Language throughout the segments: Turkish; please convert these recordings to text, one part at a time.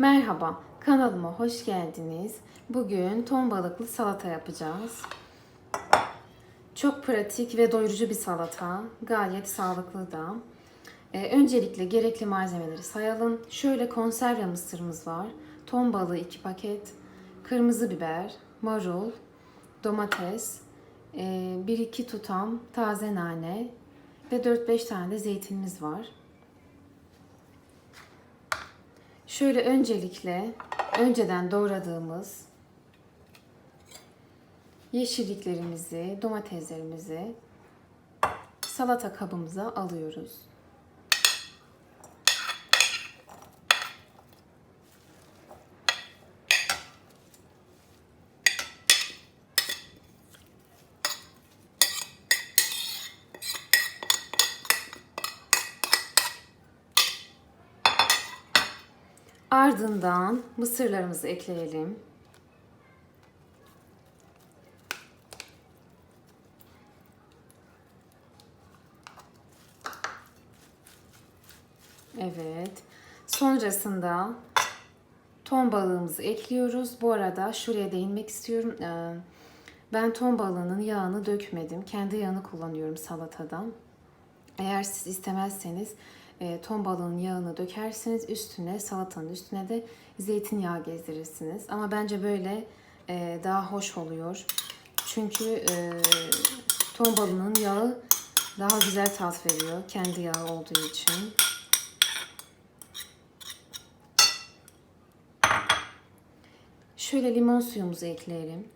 Merhaba, kanalıma hoş geldiniz. Bugün ton balıklı salata yapacağız. Çok pratik ve doyurucu bir salata. Gayet sağlıklı da. Ee, öncelikle gerekli malzemeleri sayalım. Şöyle konserve mısırımız var. Ton balığı 2 paket. Kırmızı biber, marul, domates, 1-2 tutam taze nane ve 4-5 tane de zeytinimiz var. Şöyle öncelikle önceden doğradığımız yeşilliklerimizi, domateslerimizi salata kabımıza alıyoruz. Ardından mısırlarımızı ekleyelim. Evet. Sonrasında ton balığımızı ekliyoruz. Bu arada şuraya değinmek istiyorum. Ee, Ben ton balığının yağını dökmedim. Kendi yağını kullanıyorum salatadan. Eğer siz istemezseniz e, ton balığının yağını dökersiniz. Üstüne salatanın üstüne de zeytinyağı gezdirirsiniz. Ama bence böyle e, daha hoş oluyor. Çünkü e, ton balığının yağı daha güzel tat veriyor. Kendi yağı olduğu için. Şöyle limon suyumuzu ekleyelim.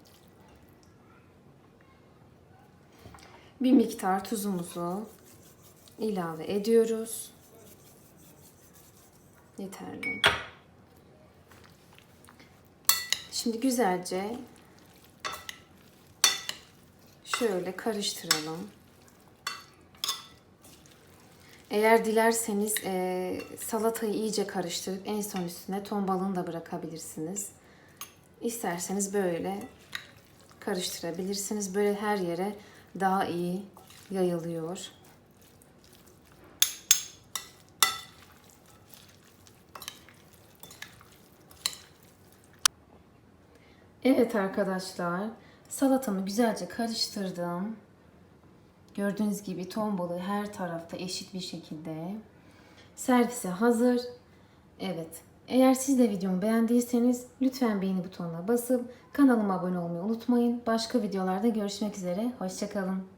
Bir miktar tuzumuzu ilave ediyoruz. Yeterli. Şimdi güzelce şöyle karıştıralım. Eğer dilerseniz e, salatayı iyice karıştırıp en son üstüne ton balığını da bırakabilirsiniz. İsterseniz böyle karıştırabilirsiniz. Böyle her yere daha iyi yayılıyor. Evet arkadaşlar, salatamı güzelce karıştırdım. Gördüğünüz gibi ton balığı her tarafta eşit bir şekilde. Servise hazır. Evet. Eğer siz de videomu beğendiyseniz lütfen beğeni butonuna basıp kanalıma abone olmayı unutmayın. Başka videolarda görüşmek üzere. Hoşçakalın.